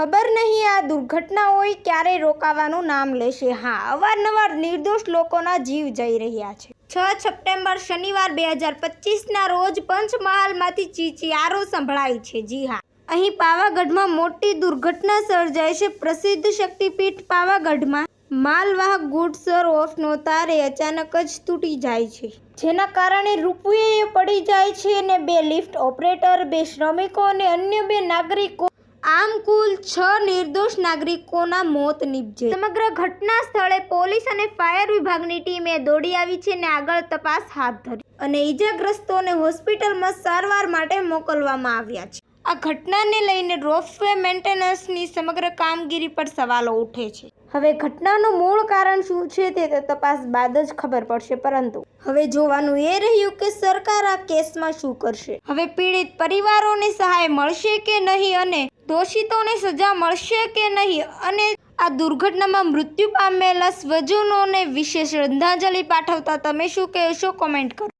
ખબર નહીં આ દુર્ઘટનાઓએ ક્યારે રોકાવાનું નામ લેશે? હા, અવારનવાર નિર્દોષ લોકોના જીવ જઈ રહ્યા છે. છ સપ્ટેમ્બર શનિવાર બે હજાર પચીસના રોજ પંચમહાલમાંથી ચીચિયારો સંભળાય છે. જી હા. અહીં પાવાગઢમાં મોટી દુર્ઘટના સર્જાય છે. પ્રસિદ્ધ શક્તિપીઠ પાવાગઢમાં માલવાહક ગુડ્સ ઓફ નો તારે અચાનક જ તૂટી જાય છે. જેના કારણે રૂપિયે પડી જાય છે અને બે લિફ્ટ ઓપરેટર, બે શ્રમિકો અને અન્ય બે નાગરિકો આમ કુલ છ નિર્દોષ નાગરિકોના મોત નીપજે. સમગ્ર ઘટના સ્થળે પોલીસ અને ફાયર વિભાગની ટીમે દોડી આવી છે અને આગળ તપાસ હાથ ધરી. અને ઈજાગ્રસ્તોને હોસ્પિટલમાં સારવાર માટે મોકલવામાં આવ્યા છે. આ ઘટનાને લઈને રોપવે મેન્ટેનન્સની સમગ્ર કામગીરી પર સવાલો ઉઠે છે. હવે ઘટનાનું મૂળ કારણ શું છે તો તપાસ બાદ જ ખબર પડશે, પરંતુ હવે જોવાનું એ રહ્યું કે સરકાર આ કેસમાં શું કરશે? હવે પીડિત પરિવારોને સહાય મળશે કે નહીં અને દોષિતોને સજા મળશે કે નહીં? અને આ દુર્ઘટનામાં મૃત્યુ પામેલા સ્વજનોને વિશે શ્રદ્ધાંજલિ પાઠવતા તમે શું કહેશો? કોમેન્ટ કરો.